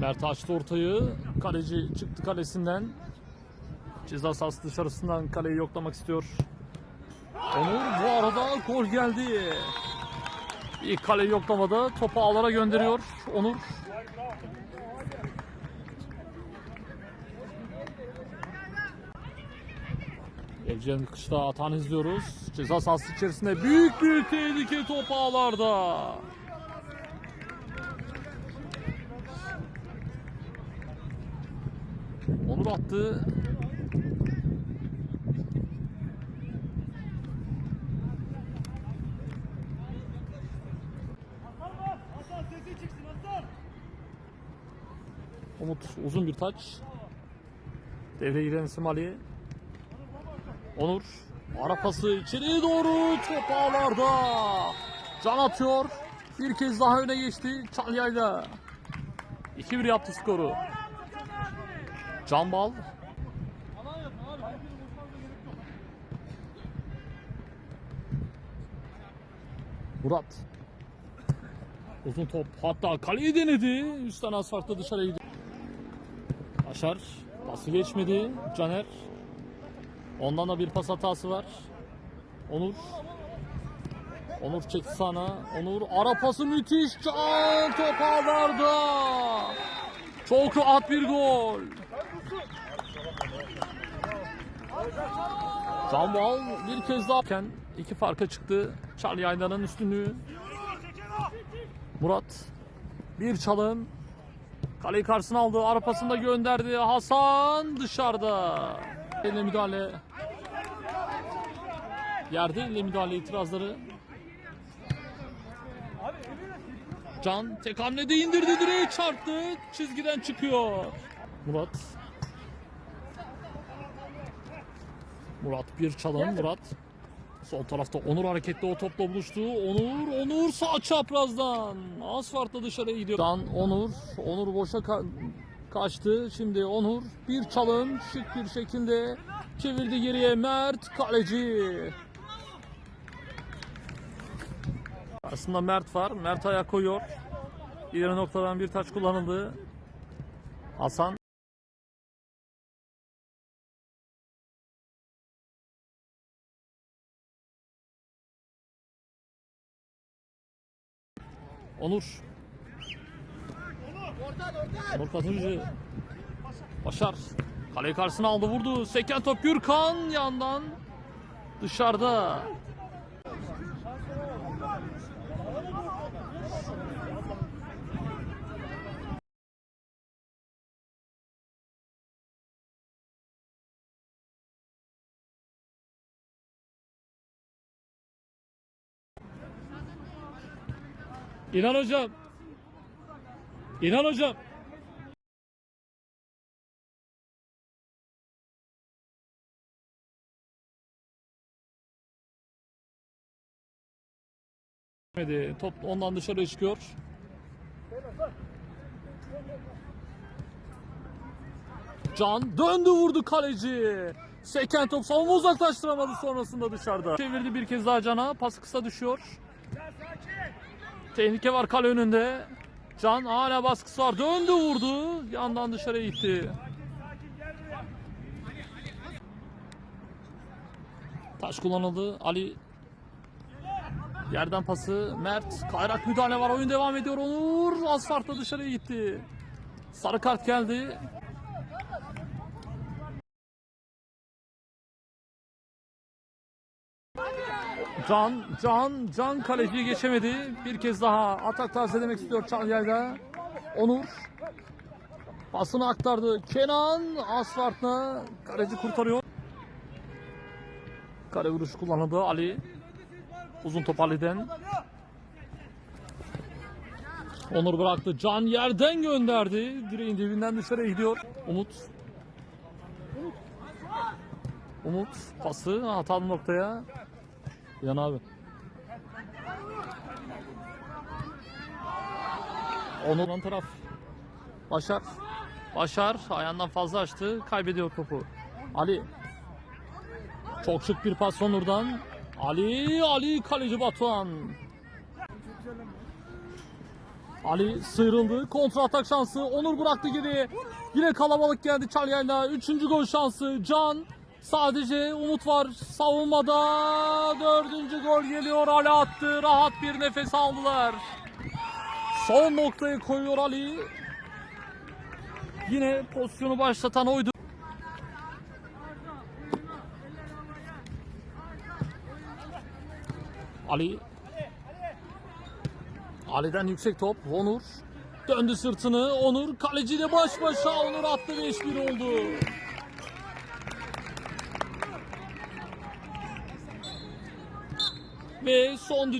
Mert açtı ortayı. Kaleci çıktı kalesinden. Ceza sahası dışarısından kaleyi yoklamak istiyor. Onur bu arada gol geldi. İlk kaleyi yoklamada topu ağlara gönderiyor Onur. Evcen kışta atan izliyoruz. Ceza sahası içerisinde büyük bir tehlike top ağlarda. Onur attı. Umut uzun bir taç. Devreye giren isim Ali. Onur. Ara pası içeriye doğru top ağlarda. Can atıyor. Bir kez daha öne geçti Çalya'yla. 2-1 yaptı skoru. Can Bal. Murat. Uzun top hatta kaleyi denedi. Üstten asfaltta dışarıya gidiyor. Aşar. Pası geçmedi. Caner. Ondan da bir pas hatası var. Onur. Onur çekti sana. Onur ara pası müthiş. Can top ağlarda. Çok rahat bir gol. Bal bir kez daha iki farka çıktı. Charlie Aydan'ın üstünlüğü. Murat bir çalım. Kaleyi karşısına aldı. Arapasında gönderdi. Hasan dışarıda. Elle müdahale. Yerde elle müdahale itirazları. Can tek hamlede indirdi direğe çarptı. Çizgiden çıkıyor. Murat. Murat bir çalım Murat. Sol tarafta Onur hareketli o topla buluştu. Onur, Onur sağ çaprazdan. Asfaltla dışarıya gidiyor. Dan Onur, Onur boşa ka- kaçtı. Şimdi Onur bir çalım şık bir şekilde çevirdi geriye Mert kaleci. Aslında Mert var. Mert ayak koyuyor. İleri noktadan bir taç kullanıldı. Hasan Onur. Onur Katıncı. Başar. Kaleyi karşısına aldı vurdu. Seken top Gürkan yandan. Dışarıda. İnan hocam. İnan hocam. Top ondan dışarı çıkıyor. Can döndü vurdu kaleci. Seken top savunma uzaklaştıramadı sonrasında dışarıda. Çevirdi bir kez daha Can'a. Pas kısa düşüyor. Tehlike var kale önünde. Can hala baskısı var. Döndü vurdu. Yandan dışarıya gitti. Taş kullanıldı. Ali yerden pası. Mert kayrak müdahale var. Oyun devam ediyor. Onur asfaltla dışarıya gitti. Sarı kart geldi. Can, Can, Can kaleciyi geçemedi. Bir kez daha atak tazelemek istiyor Çalya'yla. Onur. Pasını aktardı. Kenan asfaltla kaleci kurtarıyor. Kale vuruşu kullanıldı Ali. Uzun top Ali'den. Onur bıraktı. Can yerden gönderdi. Direğin dibinden dışarıya gidiyor. Umut. Umut pası hatalı noktaya. Yan abi. Onun ön taraf. Başar. Başar ayağından fazla açtı. Kaybediyor topu. Ali. Çok şık bir pas Onur'dan. Ali, Ali kaleci Batuhan. Ali sıyrıldı. Kontra atak şansı. Onur bıraktı geriye. Yine kalabalık geldi Çalya'yla. Üçüncü gol şansı. Can. Sadece Umut var savunmada. Dördüncü gol geliyor. Ali attı. Rahat bir nefes aldılar. Son noktayı koyuyor Ali. Yine pozisyonu başlatan oydu. Ali Ali'den yüksek top. Onur. Döndü sırtını. Onur kaleciyle baş başa. Onur attı ve 5-1 oldu. Ve son düdük